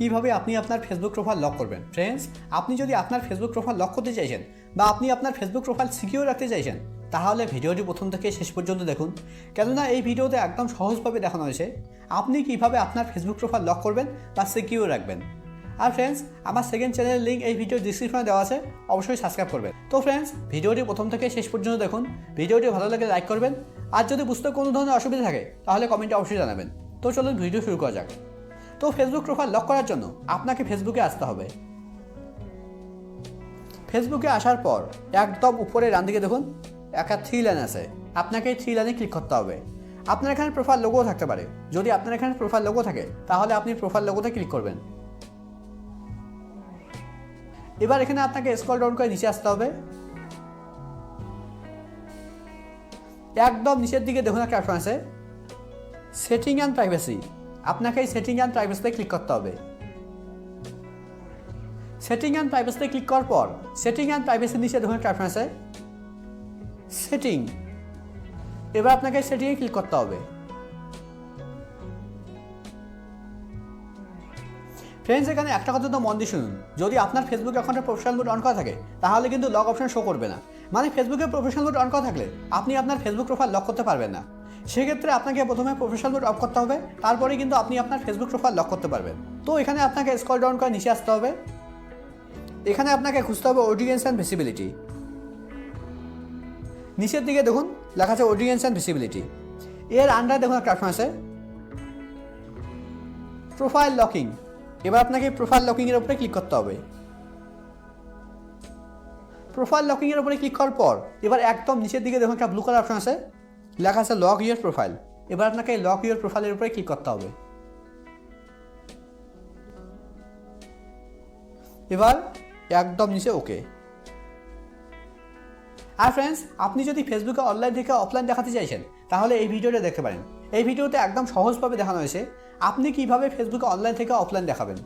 কীভাবে আপনি আপনার ফেসবুক প্রোফাইল লক করবেন? ফ্রেন্ডস আপনি যদি আপনার ফেসবুক প্রোফাইল লক করতে চাইছেন বা আপনি আপনার ফেসবুক প্রোফাইল সিকিউর রাখতে চাইছেন, তাহলে ভিডিওটি প্রথম থেকে শেষ পর্যন্ত দেখুন। কেননা এই ভিডিওতে একদম সহজভাবে দেখানো হয়েছে আপনি কীভাবে আপনার ফেসবুক প্রোফাইল লক করবেন বা সিকিউর রাখবেন। আর ফ্রেন্ডস আমার সেকেন্ড চ্যানেলের লিঙ্ক এই ভিডিওর ডিসক্রিপশনে দেওয়া আছে, অবশ্যই সাবস্ক্রাইব করবেন। তো ফ্রেন্ডস ভিডিওটি প্রথম থেকে শেষ পর্যন্ত দেখুন। ভিডিওটি ভালো লাগে লাইক করবেন। আর যদি বুঝতে কোনো ধরনের অসুবিধা থাকে, তাহলে কমেন্টে অবশ্যই জানাবেন। তো চলুন ভিডিও শুরু করা যাক। তো ফেসবুক প্রোফাইল লক করার জন্য আপনাকে ফেসবুকে আসতে হবে। ফেসবুকে আসার পর একদম উপরে ডান দিকে দেখুন, একটা থ্রি লাইন আছে। আপনাকে থ্রি লাইনে ক্লিক করতে হবে। আপনার এখানে প্রোফাইল লোগো থাকতে পারে। যদি আপনার এখানে প্রোফাইল লোগো থাকে, তাহলে আপনি প্রোফাইল লোগোতে ক্লিক করবেন। এবার এখানে আপনাকে স্ক্রল ডাউন করে নিচে আসতে হবে। একদম নিচের দিকে দেখুন একটা অপশন আছে। সেটিং অ্যান্ড প্রাইভেসি আপনাকে এই সেটিং অ্যান্ড প্রাইভেসিতে ক্লিক করতে হবে। সেটিং অ্যান্ড প্রাইভেসিতে ক্লিক করার পর সেটিং অ্যান্ড প্রাইভেসি নিচে দেখুন একটা সেটিং এবার আপনাকে সেটিংয়ে ক্লিক করতে হবে। ফ্রেন্ডস এখানে একটা কথা তো মন দিয়ে শুনুন। যদি আপনার ফেসবুক অ্যাকাউন্টে প্রফেশনাল মোড অন করা থাকে, তাহলে কিন্তু লক অপশন শো করবে না। মানে ফেসবুকে প্রফেশনাল মোড অন করা থাকলে আপনি আপনার ফেসবুক প্রোফাইল লক করতে পারবেন না। সেক্ষেত্রে আপনাকে প্রথমে প্রফেশনাল অফ করতে হবে, তারপরে কিন্তু আপনি আপনার ফেসবুক প্রোফাইল লক করতে পারবেন। তো এখানে আপনাকে স্কল ডাউন করে নিচে আসতে হবে। এখানে আপনাকে খুঁজতে হবে অডিয়েন্স অ্যান্ড ভিসিবিলিটি নিচের দিকে দেখুন, লেখা আছে অডিয়েন্স অ্যান্ড ভিসিবিলিটি এর আন্ডারে দেখুন একটা আছে। প্রোফাইল লকিং এবার আপনাকে প্রোফাইল লকিংয়ের উপরে ক্লিক করতে হবে। প্রোফাইল লকিংয়ের উপরে ক্লিক করার পর, এবার একদম নিচের দিকে দেখুন একটা ব্লু কালার অপশন আছে। লেখা আছে লক ইউর প্রোফাইল এবার আপনাকে এই লক ইউর প্রোফাইলের উপরে ক্লিক করতে হবে। এবার একদম নিচে ওকে আর ফ্রেন্ডস আপনি যদি ফেসবুকে অনলাইন থেকে অফলাইন দেখাতে চাইছেন, তাহলে এই ভিডিওটা দেখতে পারেন। এই ভিডিওতে একদম সহজভাবে দেখানো হয়েছে। আপনি কীভাবে ফেসবুকে অনলাইন থেকে অফলাইন দেখাবেন?